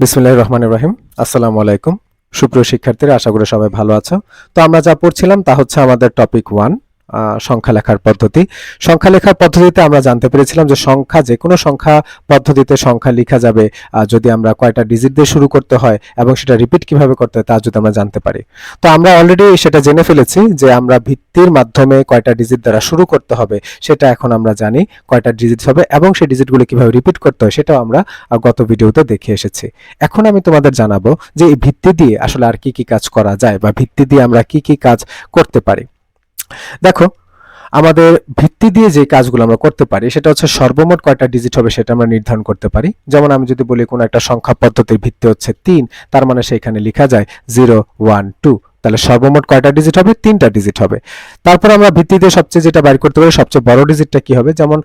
বিসমুল্লাহ রহমান রহিম। আসসালামু আলাইকুম। সুপ্রিয় শিক্ষার্থীরা, আশা করি সবাই ভালো আছো। তো আমরা যা পড়ছিলাম তা হচ্ছে আমাদের টপিক ওয়ান সংখ্যা লেখার পদ্ধতি। সংখ্যা লেখার পদ্ধতিতে আমরা জানতে পেরেছিলাম যে সংখ্যা, যে কোনো সংখ্যা পদ্ধতিতে সংখ্যা লেখা যাবে যদি আমরা কয়টা ডিজিট দিয়ে শুরু করতে হয় এবং সেটা রিপিট কীভাবে করতে হয় তা যদি আমরা জানতে পারি। তো আমরা অলরেডি সেটা জেনে ফেলেছি যে আমরা ভিত্তির মাধ্যমে কয়টা ডিজিট দ্বারা শুরু করতে হবে, সেটা এখন আমরা জানি কয়টা ডিজিট হবে এবং সেই ডিজিটগুলো কীভাবে রিপিট করতে হয় সেটাও আমরা গত ভিডিওতে দেখে এসেছি। এখন আমি তোমাদের জানাব যে এই ভিত্তি দিয়ে আসলে আর কি কি কাজ করা যায় বা ভিত্তি দিয়ে আমরা কি কি কাজ করতে পারি। দেখো, আমাদের ভিত্তি দিয়ে যে কাজগুলো আমরা করতে পারি, সেটা হচ্ছে সর্বমোট কয়টা ডিজিট হবে সেটা আমরা নির্ধারণ করতে পারি। যেমন আমি যদি বলি কোনো একটা সংখ্যা পদ্ধতির ভিত্তি হচ্ছে তিন, তার মানে সেখানে লেখা যায় জিরো, ওয়ান, টু। তাহলে সর্বমোট কয়টা ডিজিট হবে? তিনটা ডিজিট হবে। তারপর আমরা ভিত্তি দিয়ে সবচেয়ে যেটা বাইর করতে পারি, সবচেয়ে বড় ডিজিটটা কি হবে? যেমন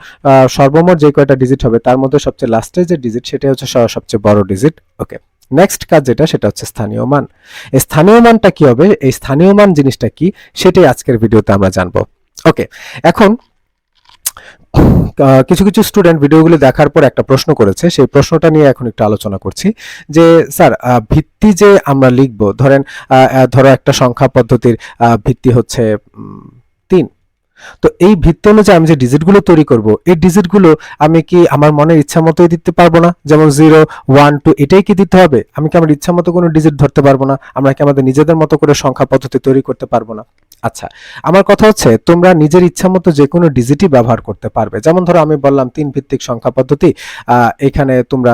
সর্বমোট যে কয়টা ডিজিট হবে, তার মধ্যে সবচেয়ে লাস্টে যে ডিজিট সেটা হচ্ছে সবচেয়ে বড় ডিজিট ওকে নেক্সট কাজ যেটা, সেটা হচ্ছে স্থানীয় মান। স্থানীয় মানটা কি হবে? এই স্থানীয় মান জিনিসটা কি? সেটাই আজকের ভিডিওতে আমরা জানব। ওকে এখন কিছু কিছু স্টুডেন্ট ভিডিওগুলো দেখার পর একটা প্রশ্ন করেছে। সেই প্রশ্নটা নিয়ে এখন একটু আলোচনা করছি। যে, স্যার ভিত্তি যে আমরা লিখব, ধরেন ধরো একটা সংখ্যা পদ্ধতির ভিত্তি হচ্ছে তো এই ভিত্তি অনুযায়ী আমি যে ডিজিটগুলো তৈরি করব, এই ডিজিটগুলো আমি কি আমার মনের ইচ্ছা মতোই দিতে পারব না? যেমন জিরো ওয়ান টু এটাই কি দিতে হবে? আমি কি আমার ইচ্ছা মতো কোনো ডিজিট ধরতে পারব না? আমরা কি আমাদের নিজেদের মতো করে সংখ্যা পদ্ধতি তৈরি করতে পারব না? আচ্ছা আমার কথা হচ্ছে তোমরা নিজের ইচ্ছা মতো যে কোনো ডিজিটই ব্যবহার করতে পারবে। যেমন ধরো আমি বললাম তিন ভিত্তিক সংখ্যা পদ্ধতি এখানে তোমরা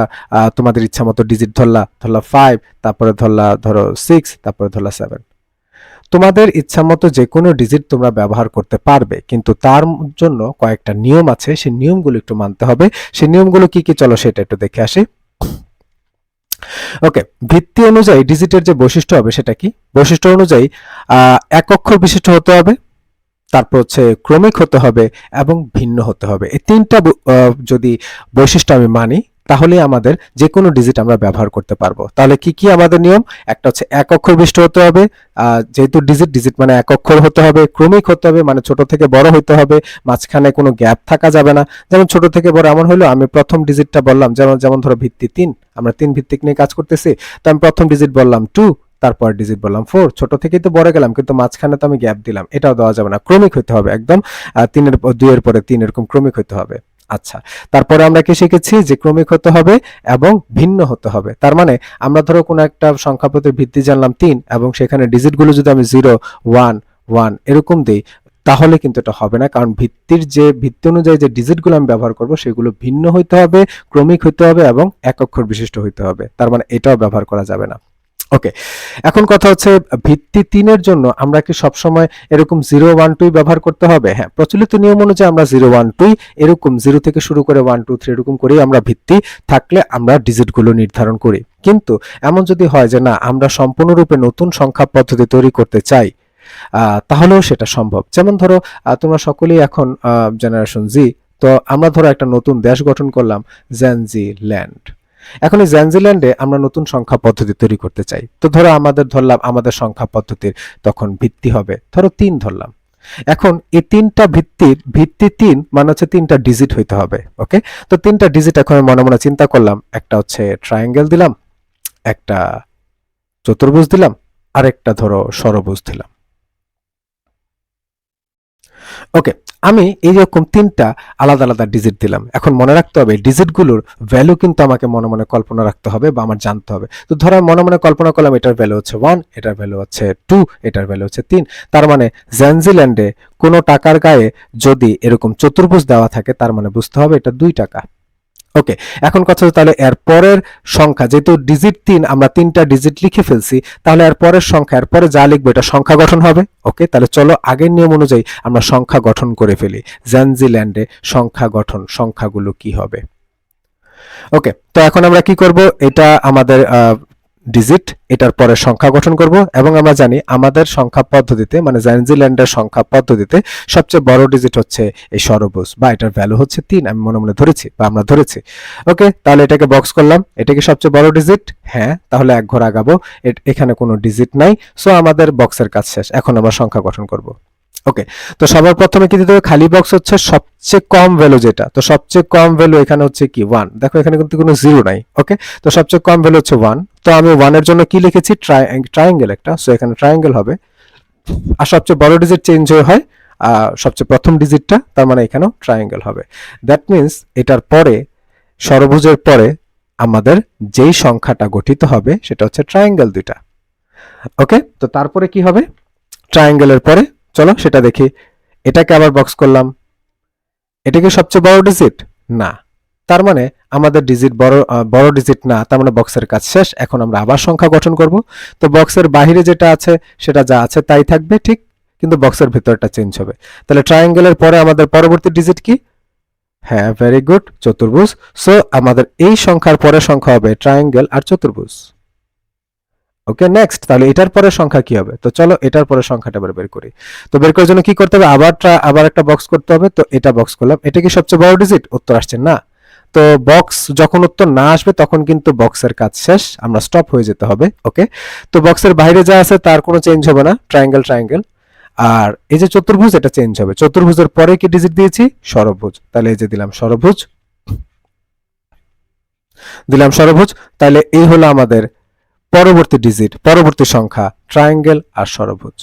তোমাদের ইচ্ছা মতো ডিজিট ধরলা ধরলা ফাইভ তারপরে ধরলা, ধরো সিক্স তারপরে ধরলা সেভেন তোমাদের ইচ্ছা মতো যে কোনো ডিজিট তোমরা ব্যবহার করতে পারবে, কিন্তু তার জন্য কয়েকটা নিয়ম আছে, সেই নিয়মগুলো একটু মানতে হবে। সেই নিয়মগুলো কি কি? চলো সেটা একটু দেখে আসি। ওকে ভিত্তি অনুযায়ী ডিজিটের যে বৈশিষ্ট্য হবে সেটা কি? বৈশিষ্ট্য অনুযায়ী এক অক্ষর বিশিষ্ট হতে হবে, তারপর হচ্ছে ক্রমিক হতে হবে এবং ভিন্ন হতে হবে। এই তিনটা যদি বৈশিষ্ট্য আমি মানি তাহলে আমাদের যে কোনো ডিজিট আমরা ব্যবহার করতে পারব। তাহলে কি কি আমাদের নিয়ম? একটা হচ্ছে এক অক্ষর বিশিষ্ট হতে হবে যেহেতু ডিজিট ডিজিট মানে এক অক্ষর হতে হবে, ক্রমিক হতে হবে মানে ছোট থেকে বড় হতে হবে, মাঝখানে কোনো গ্যাপ থাকা যাবে না। যেমন ছোট থেকে বড় এমন হলো আমি প্রথম ডিজিটটা বললাম, যেমন যেমন ধরো ভিত্তি তিন, আমরা তিন ভিত্তিক নিয়ে কাজ করতেছি, তো আমি প্রথম ডিজিট বললাম টু তারপর ডিজিট বললাম ফোর ছোট থেকেই তো বড় গেলাম, কিন্তু মাঝখানে তো আমি গ্যাপ দিলাম, এটাও দেওয়া যাবে না, ক্রমিক হতে হবে একদম তিনের, দুইয়ের পরে তিন এরকম ক্রমিক হতে হবে। আচ্ছা তারপরে আমরা কি শিখেছি? যে ক্রমিক হতে হবে এবং ভিন্ন হতে হবে। তার মানে আমরা ধরো কোনো একটা সংখ্যাপদের ভিত্তি জানলাম তিন এবং সেখানে ডিজিটগুলো যদি আমি জিরো ওয়ান ওয়ান এরকম দিই, তাহলে কিন্তু এটা হবে না। কারণ ভিত্তির যে, ভিত্তি অনুযায়ী যে ডিজিটগুলো আমি ব্যবহার করব, সেগুলো ভিন্ন হইতে হবে, ক্রমিক হইতে হবে এবং এক অক্ষর বিশিষ্ট হইতে হবে। তার মানে এটাও ব্যবহার করা যাবে না। ওকে এখন কথা হচ্ছে, ভিত্তি তিনের জন্য আমরা কি সবসময় এরকম জিরো ওয়ান টুই ব্যবহার করতে হবে? হ্যাঁ প্রচলিত নিয়ম অনুযায়ী আমরা জিরো ওয়ান টুই এরকম জিরো থেকে শুরু করে ওয়ান টু থ্রি এরকম করেই আমরা ভিত্তি থাকলে আমরা ডিজিটগুলো নির্ধারণ করি। কিন্তু এমন যদি হয় যে না, আমরা সম্পূর্ণরূপে নতুন সংখ্যা পদ্ধতি তৈরি করতে চাই তাহলেও সেটা সম্ভব। যেমন ধরো তোমরা সকলেই এখন জেনারেশন জি তো আমরা ধরো একটা নতুন দেশ গঠন করলাম জ্যানজি ল্যান্ড এখন এই জ্যানজিল্যান্ডে আমরা নতুন সংখ্যা পদ্ধতি তৈরি করতে চাই। তো ধরো আমাদের ধরলাম, আমাদের সংখ্যা পদ্ধতির তখন ভিত্তি হবে। ধরো তিন ধরলাম। এখন এই তিনটা ভিত্তির, ভিত্তি তিন মানে হচ্ছে তিনটা ডিজিট হইতে হবে ওকে তো তিনটা ডিজিট এখন মনে মনে চিন্তা করলাম, একটা হচ্ছে ট্রায়াঙ্গেল দিলাম, একটা চতুর্ভুজ দিলাম আর একটা ধরো ষড়ভুজ দিলাম। ওকে আমি এইরকম তিনটা আলাদা আলাদা ডিজিট দিলাম। এখন মনে রাখতে হবে ডিজিটগুলোর ভ্যালু কিন্তু আমাকে মনে মনে কল্পনা রাখতে হবে বা আমার জানতে হবে। তো ধরো মনে মনে কল্পনা করলাম, এটার ভ্যালু হচ্ছে ওয়ান এটার ভ্যালু হচ্ছে টু এটার ভ্যালু হচ্ছে তিন। তার মানে জ্যানজিল্যান্ডে কোনো টাকার গায়ে যদি এরকম চতুর্ভুজ দেওয়া থাকে, তার মানে বুঝতে হবে এটা দুই টাকা। ওকে এখন কথা তাহলে এর পরের সংখ্যা, যেহেতু ডিজিট তিন, আমরা তিনটা ডিজিট লিখে ফেলছি, তাহলে এর পরের সংখ্যা, এর পরে যা লিখব এটা সংখ্যা গঠন হবে। ওকে তাহলে চলো আগের নিয়ম অনুযায়ী আমরা সংখ্যা গঠন করে ফেলি। জ্যানজিল্যান্ডে সংখ্যা গঠন, সংখ্যাগুলো কি হবে? ওকে তো এখন আমরা কি করব? এটা আমাদের ডিজিট এটার পরে সংখ্যা গঠন করব, এবং আমরা জানি আমাদের সংখ্যা পদ্ধতিতে মানে জ্যানজিল্যান্ডের সংখ্যা পদ্ধতিতে সবচেয়ে বড় ডিজিট হচ্ছে এই সরবুজ, বা এটার ভ্যালু হচ্ছে তিন, আমি মনে মনে ধরেছি, বা আমরা ধরেছি। ওকে, তাহলে এটাকে বক্স করলাম, এটা কি সবচেয়ে বড় ডিজিট হ্যাঁ তাহলে এক ঘর আগাবো এখানে কোনো ডিজিট নাই সো আমাদের বক্সের কাজ শেষ, এখন আমরা সংখ্যা গঠন করব। ওকে তো সবার প্রথমে কি খালি বক্স হচ্ছে সবচেয়ে কম ভ্যালু যেটা। তো সবচেয়ে কম ভ্যালু এখানে হচ্ছে কি? ওয়ান দেখো এখানে কিন্তু কোনো জিরো নাই। ওকে তো সবচেয়ে কম ভ্যালু হচ্ছে ওয়ান তো আমি ওয়ানের জন্য কি লিখেছি? ট্রায়াঙ্গেল একটা। সো এখানে ট্রায়াঙ্গেল হবে। আর সবচেয়ে বড় ডিজিট চেঞ্জ হয়ে আহ, সবচেয়ে প্রথম ডিজিটটা তার মানে এখানেও ট্রায়াঙ্গেল হবে। দ্যাট মিন্স এটার পরে ষড়ভুজের পরে আমাদের যেই সংখ্যাটা গঠিত হবে সেটা হচ্ছে ট্রায়াঙ্গেল দুইটা। ওকে তো তারপরে কি হবে? ট্রায়াঙ্গেলের পরে চলো সেটা দেখি। এটাকে আবার বক্স করলাম। এটা কি সবচেয়ে বড় ডিজিট না। তার মানে আমাদের ডিজিট বড় বড় ডিজিট না, তার মানে বক্সের কাজ শেষ। এখন আমরা আবার সংখ্যা গঠন করব। তো বক্সের বাইরে যেটা আছে, সেটা যা আছে তাই থাকবে, ঠিক? কিন্তু বক্সের ভিতরটা চেঞ্জ হবে। তাহলে ট্রায়াঙ্গেলের পরে আমাদের পরবর্তী ডিজিট কি? হ্যাঁ ভেরি গুড চতুর্ভুজ। সো আমাদের এই সংখ্যার পরের সংখ্যা হবে ট্রায়াঙ্গেল আর চতুর্ভুজ। ওকে নেক্সট তাহলে এটার পরের সংখ্যা কি হবে? তো চলো এটার পরের সংখ্যাটা এবার বের করি। তো বের করার জন্য কি করতে হবে? আবার try- আবার একটা বক্স করতে হবে। তো এটা বক্স করলাম। এটা কি সবচেয়ে বড় ডিজিট উত্তর আসছে না। তো বক্স যখন উত্তর না আসবে, তখন কিন্তু বক্সের কাজ শেষ। আমরা স্টপ হয়ে যেতে হবে। ওকে তো বক্সের বাইরে যা আছে, তার কোনো চেঞ্জ হবে না। ট্রায়াঙ্গেল ট্রায়াঙ্গেল আর এই যে চতুর্ভুজ, এটা চেঞ্জ হবে। চতুর্ভুজের পরে কি ডিজিট দিয়েছি? ষড়ভুজ তাহলে এই যে দিলাম ষড়ভুজ দিলাম ষড়ভুজ তাহলে এই হলো আমাদের পরবর্তী ডিজিট, পরবর্তী সংখ্যা ট্রায়াঙ্গেল আর সরভুজ।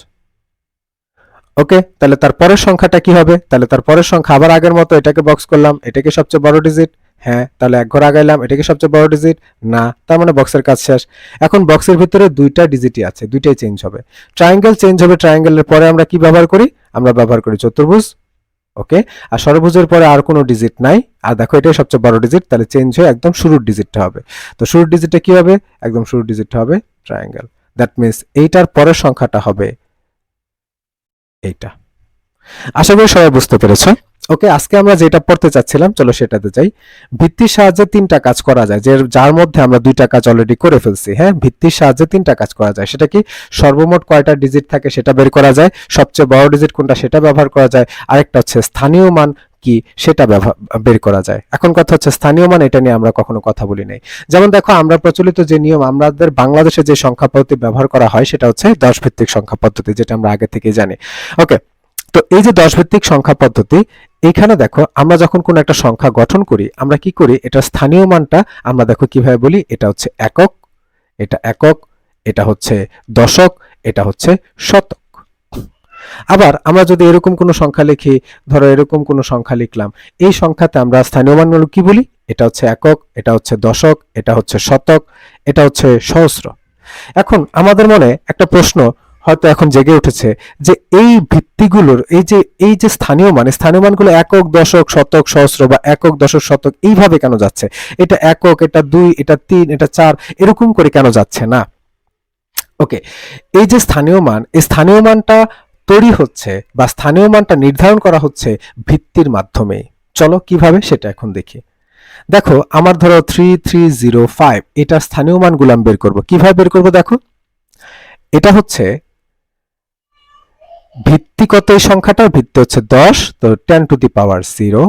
ওকে তাহলে তার পরের সংখ্যাটা কি হবে? তাহলে তার পরের সংখ্যা আবার আগের মতো, এটাকে বক্স করলাম, এটাকে সবচেয়ে বড় ডিজিট। হ্যাঁ তাহলে এক ঘর আগাইলাম, এটাকে সবচেয়ে বড় ডিজিট। না, তার মানে বক্সের কাজ শেষ। এখন বক্সের ভিতরে দুইটা ডিজিটই আছে, দুইটাই চেঞ্জ হবে। ট্রায়াঙ্গেল চেঞ্জ হবে ট্রায়াঙ্গেলের পরে আমরা কি ব্যবহার করি? আমরা ব্যবহার করি চতুর্ভুজ ওকে আর ষড়ভুজের পরে আর কোনো ডিজিট নাই। আর দেখো, এটাই সবচেয়ে বড় ডিজিট তাহলে চেঞ্জ হয়ে একদম শুরুর ডিজিটটা হবে। তো শুরুর ডিজিটটা কি হবে? একদম শুরুর ডিজিটটা হবে ট্রায়াঙ্গেল দ্যাট মিনস এইটার পরের সংখ্যাটা হবে এইটা। আশা করি সবাই বুঝতে পেরেছ। ওকে, আজকে আমরা যেটা পড়তে চাচ্ছিলাম, চলো সেটাতে যাই। ভিত্তির সাহায্যে তিনটা কাজ করা যায়, যে যার মধ্যে আমরা দুইটা কাজ অলরেডি করে ফেলছি হ্যাঁ? ভিত্তির সাহায্যে তিনটা কাজ করা যায়। সেটা কি? সর্বমোট কয়টা ডিজিট থাকে সেটা বের করা যায়। সবচেয়ে বড় ডিজিট কোনটা সেটা ব্যবহার করা যায়। আরেকটা হচ্ছে স্থানীয় মান কি সেটা বের করা যায়। এখন কথা হচ্ছে স্থানীয় মান, এটা নিয়ে আমরা কখনো কথা বলি নাই। যেমন দেখো, আমরা প্রচলিত যে নিয়ম, আমাদের বাংলাদেশে যে সংখ্যা পদ্ধতি ব্যবহার করা হয়, সেটা হচ্ছে দশ ভিত্তিক সংখ্যা পদ্ধতি, যেটা আমরা আগে থেকে জানি। ওকে তো এই যে দশ ভিত্তিক সংখ্যা পদ্ধতি এইখানে দেখো আমরা যখন কোনো একটা সংখ্যা গঠন করি, আমরা কি করি? এটা স্থানীয় মানটা আমরা দেখো কীভাবে বলি? এটা হচ্ছে একক, এটা একক, এটা হচ্ছে দশক, এটা হচ্ছে শতক। আবার আমরা যদি এরকম কোনো সংখ্যা লিখি, ধরো এরকম কোনো সংখ্যা লিখলাম, এই সংখ্যাতে আমরা স্থানীয় মানগুলো কি বলি? এটা হচ্ছে একক, এটা হচ্ছে দশক, এটা হচ্ছে শতক, এটা হচ্ছে সহস্র। এখন আমাদের মনে একটা প্রশ্ন হয়তো এখন জেগে উঠেছে যে এই ভিত্তিগুলোর, এই যে এই যে স্থানীয় মান, স্থানীয় মানগুলো একক, দশক, শতক, সহস্র বা একক, দশক, শতক, এইভাবে কেন যাচ্ছে? এটা একক, এটা দুই, এটা তিন, এটা চার, এরকম করে কেন যাচ্ছে না? ওকে, এই যে স্থানীয় মান, এই স্থানীয় মানটা তৈরি হচ্ছে বা স্থানীয় মানটা নির্ধারণ করা হচ্ছে ভিত্তির মাধ্যমে চলো কীভাবে সেটা এখন দেখি। দেখো, আমার ধরো থ্রি থ্রি জিরো ফাইভ এটা স্থানীয় মানগুলো আমি বের করব। কীভাবে বের করব দেখো? এটা হচ্ছে ভিত্তিগত এই সংখ্যাটার? ভিত্তি হচ্ছে দশ, তো ten to the power zero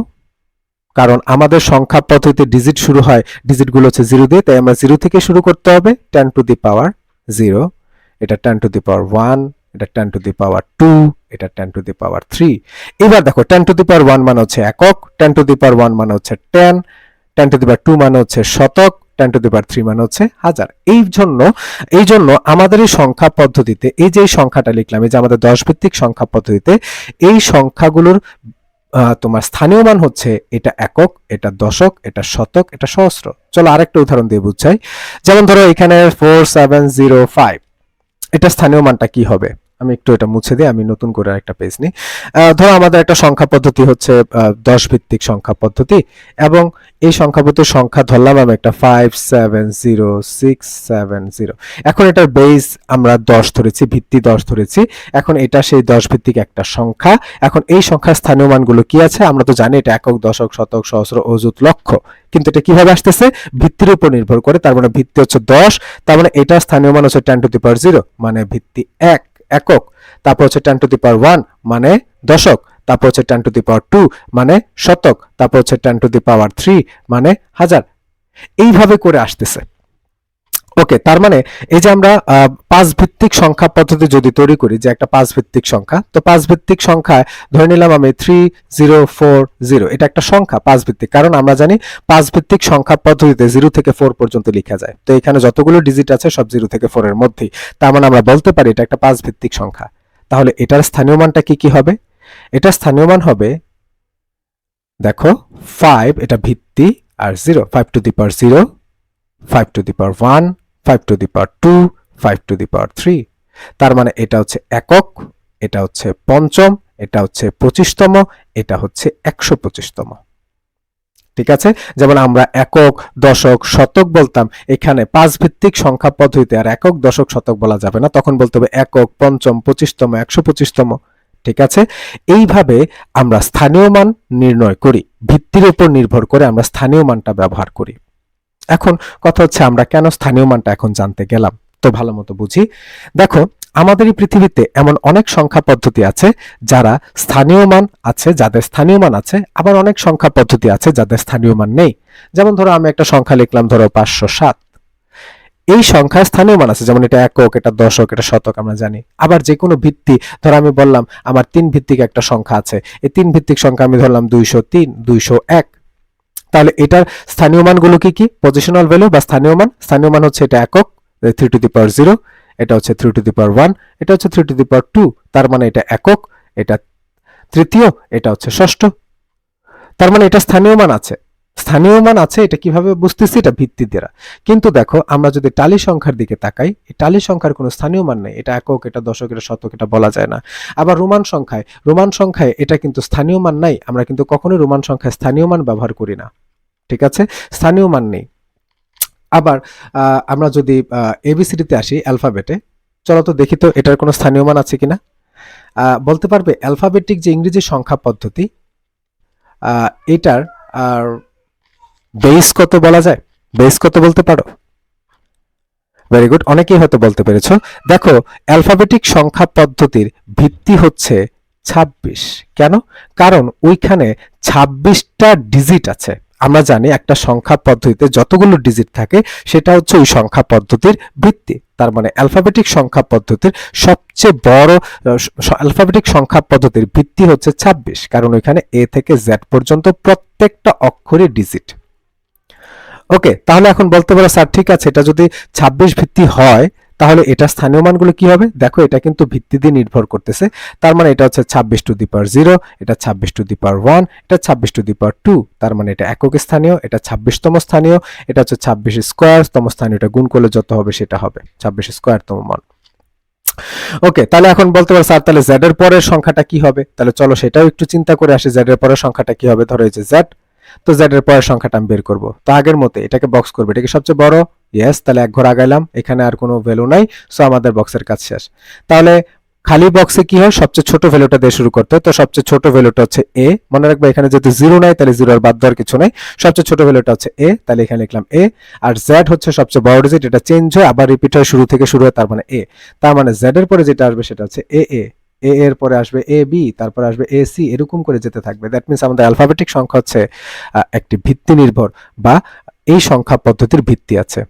কারণ আমাদের সংখ্যা পদ্ধতিতে ডিজিট শুরু হয় ডিজিটগুলো হচ্ছে জিরো দিয়ে, তাই আমরা জিরো থেকে শুরু করতে হবে ten to the power zero এটা ten to the power one এটা ten to the power two এটা ten to the power three এবার দেখো ten to the power one মানে হচ্ছে একক ten to the power one মানে হচ্ছে ten ten to the power two মানে হচ্ছে শতক। Ten to the power three মানে হচ্ছে হাজার। এই জন্য এই জন্য আমাদের এই সংখ্যা পদ্ধতিতে, এই যে সংখ্যাটা লিখলাম, এই যে আমাদের দশ ভিত্তিক সংখ্যা পদ্ধতিতে, এই সংখ্যাগুলোর তোমার স্থানীয় মান হচ্ছে এটা একক, এটা দশক, এটা শতক, এটা সহস্র। চলো আরেকটা উদাহরণ দিয়ে বুঝাই। যেমন ধরো এখানে ফোর সেভেন জিরো ফাইভ এটা স্থানীয় মানটা কি হবে? আমি একটু এটা মুছে দিই, আমি নতুন করে একটা পেজ নিই। ধরো আমাদের একটা সংখ্যা পদ্ধতি হচ্ছে দশ ভিত্তিক সংখ্যা পদ্ধতি এবং এই সংখ্যা পদ্ধতির সংখ্যা ধরলাম আমি একটা five seven zero six seven zero এখন এটার বেস আমরা দশ ধরেছি, ভিত্তি দশ ধরেছি। এখন এটা সেই দশ ভিত্তিক একটা সংখ্যা। এখন এই সংখ্যার স্থানীয় মানগুলো কি আছে? আমরা তো জানি এটা একক, দশক, শতক, সহস্র, অযুত, লক্ষ। কিন্তু এটা কীভাবে আসতেছে? ভিত্তির উপর নির্ভর করে। তার মানে ভিত্তি হচ্ছে দশ, তার মানে এটা স্থানীয় মান হচ্ছে ten to the power zero মানে ভিত্তি এক। একক, তারপর হচ্ছে ten to the power one মানে দশক, তারপর হচ্ছে ten to the power two মানে শতক, তারপর হচ্ছে ten to the power three মানে হাজার। এইভাবে করে আসতেছে। ওকে তার মানে এই যে আমরা পাঁচ ভিত্তিক সংখ্যা পদ্ধতি যদি তৈরি করি, যে একটা পাঁচ ভিত্তিক সংখ্যা, তো পাঁচ ভিত্তিক সংখ্যায় ধরে নিলাম আমি থ্রি জিরো ফোর জিরো এটা একটা সংখ্যা পাঁচ ভিত্তিক কারণ আমরা জানি পাঁচ ভিত্তিক সংখ্যা পদ্ধতিতে জিরো থেকে ফোর পর্যন্ত লেখা যায়। তো এখানে যতগুলো ডিজিট আছে, সব জিরো থেকে ফোর এর মধ্যেই। তার মানে আমরা বলতে পারি এটা একটা পাঁচ ভিত্তিক সংখ্যা। তাহলে এটার স্থানীয় মানটা কি কি হবে? এটার স্থানীয় মান হবে, দেখো ফাইভ এটা ভিত্তি, আর zero five to the power zero five to the power one five to the power two five to the power three তার মানে এটা হচ্ছে একক, এটা হচ্ছে পঞ্চম, এটা হচ্ছে পঁচিশতম, এটা হচ্ছে একশো পঁচিশতম। ঠিক আছে? যেমন আমরা একক, দশক, শতক বলতাম, এখানে পাঁচ ভিত্তিক সংখ্যা পদ্ধতিতে আর একক, দশক, শতক বলা যাবে না। তখন বলতে হবে একক, পঞ্চম, পঁচিশতম, একশো পঁচিশতম। ঠিক আছে? এইভাবে আমরা স্থানীয় মান নির্ণয় করি। ভিত্তির উপর নির্ভর করে আমরা স্থানীয় মানটা ব্যবহার করি। এখন কথা হচ্ছে আমরা কেন স্থানীয় মানটা এখন জানতে গেলাম। তো ভালো মতো বুঝি। দেখো, আমাদের এই পৃথিবীতে এমন অনেক সংখ্যা পদ্ধতি আছে যারা স্থানীয় মান আছে, যাদের স্থানীয় মান আছে, আবার অনেক সংখ্যা পদ্ধতি আছে যাদের স্থানীয় মান নেই। যেমন ধরো আমি একটা সংখ্যা লিখলাম ধরো পাঁচশো সাত। এই সংখ্যায় স্থানীয় মান আছে, যেমন এটা একক এটা দশক এটা শতক, আমরা জানি। আবার যে কোনো ভিত্তি, ধরো আমি বললাম আমার তিন ভিত্তিক একটা সংখ্যা আছে। এই তিন ভিত্তিক সংখ্যা আমি ধরলাম দুইশো তিন, দুইশো এক তাহলে এটার স্থানীয় মানগুলো কি কি? পজিশনাল ভ্যালু বা স্থানীয় মান? স্থানীয় মান হচ্ছে এটা একক three to the power zero এটা হচ্ছে three to the power one এটা হচ্ছে three to the power two তার মানে এটা একক, এটা তৃতীয়, এটা হচ্ছে ষষ্ঠ। তার মানে এটা স্থানীয় মান আছে। স্থানীয় মান আছে, এটা কীভাবে বুঝতেছি? এটা ভিত্তি দ্বারা। কিন্তু দেখো, আমরা যদি টালি সংখ্যার দিকে তাকাই, এই টালি সংখ্যার কোনো স্থানীয় মান নেই। এটা একক, এটা দশক, এটা শতক, এটা বলা যায় না। আবার রোমান সংখ্যায় রোমান সংখ্যায় এটা কিন্তু স্থানীয় মান নাই। আমরা কিন্তু কখনোই রোমান সংখ্যায় স্থানীয় মান ব্যবহার করি না। ঠিক আছে? স্থানীয় মান নেই। আবার আমরা যদি এবিসিডিতে আসি অ্যালফাবেটে চলো তো দেখি তো এটার কোনো স্থানীয় মান আছে কিনা। বলতে পারবে অ্যালফাবেটিক যে ইংরেজি সংখ্যা পদ্ধতি এটার, আর বেস কত বলা যায়? বেস কত বলতে পারো? ভেরি গুড অনেকেই হয়তো বলতে পেরেছ। দেখো অ্যালফাবেটিক সংখ্যা পদ্ধতির ভিত্তি হচ্ছে ছাব্বিশ। কেন? কারণ ওইখানে ছাব্বিশটা ডিজিট আছে। আমরা জানি একটা সংখ্যা পদ্ধতিতে যতগুলো ডিজিট থাকে, সেটা হচ্ছে ওই সংখ্যা পদ্ধতির ভিত্তি। তার মানে অ্যালফাবেটিক সংখ্যা পদ্ধতির সবচেয়ে বড় অ্যালফাবেটিক সংখ্যা পদ্ধতির ভিত্তি হচ্ছে ছাব্বিশ, কারণ ওইখানে এ থেকে জেড পর্যন্ত প্রত্যেকটা অক্ষরে ডিজিট ওকে, তাহলে এখন বলতে পারো স্যার, ঠিক আছে, এটা যদি ছাব্বিশ ভিত্তি হয় তাহলে এটা স্থানীয় মানগুলো কি হবে? দেখো, এটা কিন্তু ভিত্তি দিয়ে নির্ভর করতেছে। তার মানে এটা হচ্ছে ছাব্বিশ টু দি পাওয়ার জিরো, এটা ছাব্বিশ টু দি পাওয়ার ওয়ান, এটা ছাব্বিশ টু দি পাওয়ার টু। তার মানে এটা একক স্থানীয়, এটা ছাব্বিশতম স্থানীয়, এটা হচ্ছে ছাব্বিশ স্কোয়ার, তম স্থানীয় এটা গুণ করলে যত হবে সেটা হবে। ছাব্বিশ স্কোয়ার তম মান। ওকে, তাহলে এখন বলতে পারো স্যার, তাহলে জেড এর পরের সংখ্যাটা কি হবে? তাহলে চলো সেটাও একটু চিন্তা করে আসি জেড এর পরের সংখ্যাটা কি হবে? ধরো এই যে জেড তো জেড এর পরের সংখ্যাটা আমি বের করব। তো আগের মতে এটাকে বক্স করবে এটা কি সবচেয়ে বড় ইয়েস তাহলে এক ঘর আগাইলাম, এখানে আর কোনো ভ্যালু নাই সো আমাদের বক্সের কাজ শেষ। তাহলে খালি বক্সে কি হয়? সবচেয়ে ছোট ভ্যালুটা দিয়ে শুরু করতে তো সবচেয়ে ছোট ভ্যালুটা হচ্ছে এ মনে রাখবে, এখানে যেহেতু জিরো নাই, তাহলে জিরো আর বাদ দেওয়ার কিছু নাই। সবচেয়ে ছোট ভ্যালুটা হচ্ছে এ তাহলে এখানে লিখলাম এ আর জেড হচ্ছে সবচেয়ে বড় ডিজিট এটা চেঞ্জ হয়, আবার রিপিট হয়, শুরু থেকে শুরু হয়, তার মানে এ তার মানে জেড এর পরে যেটা আসবে, সেটা হচ্ছে এ এ এ এর পরে আসবে এ বি তারপরে আসবে এ সি এরকম করে যেতে থাকবে। দ্যাট মিনস আমাদের অ্যালফাবেটিক সংখ্যা হচ্ছে একটি ভিত্তি নির্ভর, বা এই সংখ্যা পদ্ধতির ভিত্তি আছে।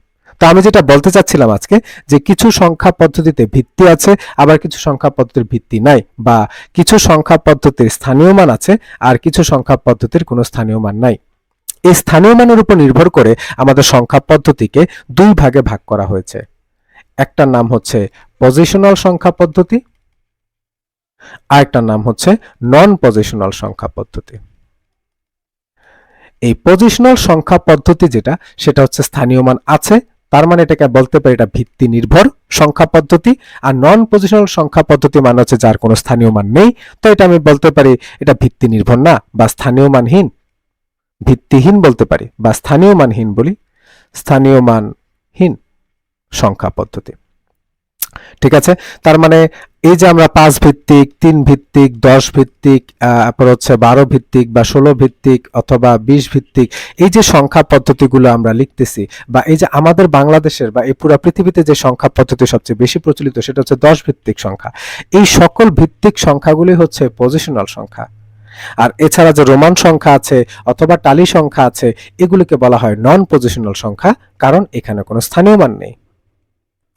তো আমি যেটা বলতে চাচ্ছিলাম আজকে, যে কিছু সংখ্যা পদ্ধতিতে ভিত্তি আছে, আবার কিছু সংখ্যা পদ্ধতির ভিত্তি নাই, বা কিছু সংখ্যা পদ্ধতির স্থানীয় মান আছে, আর কিছু সংখ্যা পদ্ধতির কোনো স্থানীয় মান নাই। এই স্থানীয় মানের উপর নির্ভর করে আমাদের সংখ্যা পদ্ধতিকে দুই ভাগে ভাগ করা হয়েছে। একটার নাম হচ্ছে পজিশনাল সংখ্যা পদ্ধতি আরেকটার নাম হচ্ছে নন পজিশনাল সংখ্যা পদ্ধতি। এই পজিশনাল সংখ্যা পদ্ধতি যেটা, সেটা হচ্ছে স্থানীয় মান আছে তার মানে এটাকে বলতে পারি এটা ভিত্তি নির্ভর সংখ্যা পদ্ধতি আর নন পজিশনাল সংখ্যা পদ্ধতি মানে হচ্ছে যার কোনো স্থানীয় মান নেই। তো এটা আমি বলতে পারি এটা ভিত্তি নির্ভর না বা স্থানীয় মানহীন। ভিত্তিহীন বলতে পারি বা স্থানীয় মানহীন বলি। স্থানীয় মানহীন সংখ্যা পদ্ধতি। ঠিক আছে? তার মানে এই যে আমরা পাঁচ ভিত্তিক, তিন ভিত্তিক, দশ ভিত্তিক তারপর হচ্ছে বারো ভিত্তিক বা ষোলো ভিত্তিক অথবা বিশ ভিত্তিক, এই যে সংখ্যা পদ্ধতিগুলো আমরা লিখতেছি বা এই যে আমাদের বাংলাদেশের বা এই পুরো পৃথিবীতে যে সংখ্যা পদ্ধতি সবচেয়ে বেশি প্রচলিত সেটা হচ্ছে দশ ভিত্তিক সংখ্যা। এই সকল ভিত্তিক সংখ্যাগুলি হচ্ছে পজিশনাল সংখ্যা। আর এছাড়া যে রোমান সংখ্যা আছে অথবা টালি সংখ্যা আছে, এগুলিকে বলা হয় নন পজিশনাল সংখ্যা, কারণ এখানে কোনো স্থানীয় মান নেই।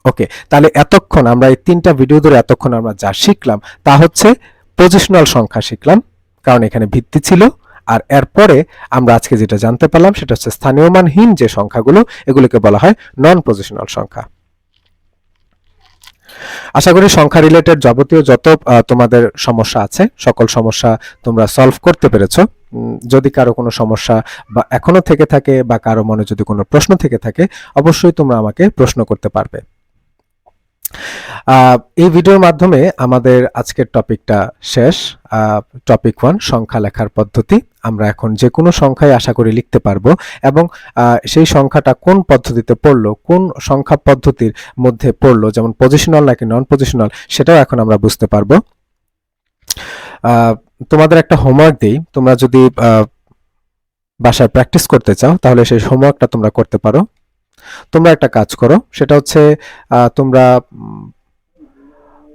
ওকে তাহলে এতক্ষণ আমরা এই তিনটা ভিডিও ধরে এতক্ষণ আমরা যা শিখলাম, তা হচ্ছে পজিশনাল সংখ্যা শিখলাম, কারণ এখানে ভিত্তি ছিল। আর এরপরে আমরা আজকে যেটা জানতে পারলাম, সেটা হচ্ছে স্থানীয় মানহীন যে সংখ্যাগুলো, এগুলোকে বলা হয় নন পজিশনাল সংখ্যা। আশা করি সংখ্যা রিলেটেড যাবতীয় যত তোমাদের সমস্যা আছে, সকল সমস্যা তোমরা সলভ করতে পেরেছ। যদি কারও কোনো সমস্যা বা এখনও থেকে থাকে বা কারও মনে যদি কোনো প্রশ্ন থেকে থাকে, অবশ্যই তোমরা আমাকে প্রশ্ন করতে পারবে। এই ভিডিওর মাধ্যমে আমাদের আজকের টপিকটা শেষ। টপিক ওয়ান, সংখ্যা লেখার পদ্ধতি। আমরা এখন যে কোনো সংখ্যায় আশা করি লিখতে পারব এবং সেই সংখ্যাটা কোন পদ্ধতিতে পড়ল, কোন সংখ্যা পদ্ধতির মধ্যে পড়ল, যেমন পজিশনাল নাকি নন পজিশনাল সেটাও এখন আমরা বুঝতে পারব। তোমাদের একটা হোমওয়ার্ক দিই। তোমরা যদি বাসায় প্র্যাকটিস করতে চাও, তাহলে সেই হোমওয়ার্কটা তোমরা করতে পারো। তোমরা একটা কাজ করো, সেটা হচ্ছে তোমরা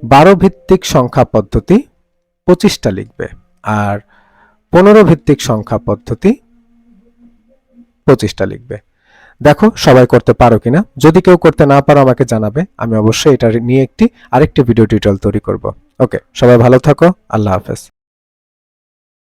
বারো ভিত্তিক সংখ্যা পদ্ধতি পঁচিশটা লিখবে, আর পনেরো ভিত্তিক সংখ্যা পদ্ধতি পঁচিশটা লিখবে। দেখো, সবাই করতে পারো কিনা? যদি কেউ করতে না পারো, আমাকে জানাবে, আমি অবশ্যই এটা নিয়ে একটি, আরেকটি ভিডিও টিউটোরিয়াল তৈরি করব। ওকে সবাই ভালো থাকো, আল্লাহ হাফেজ।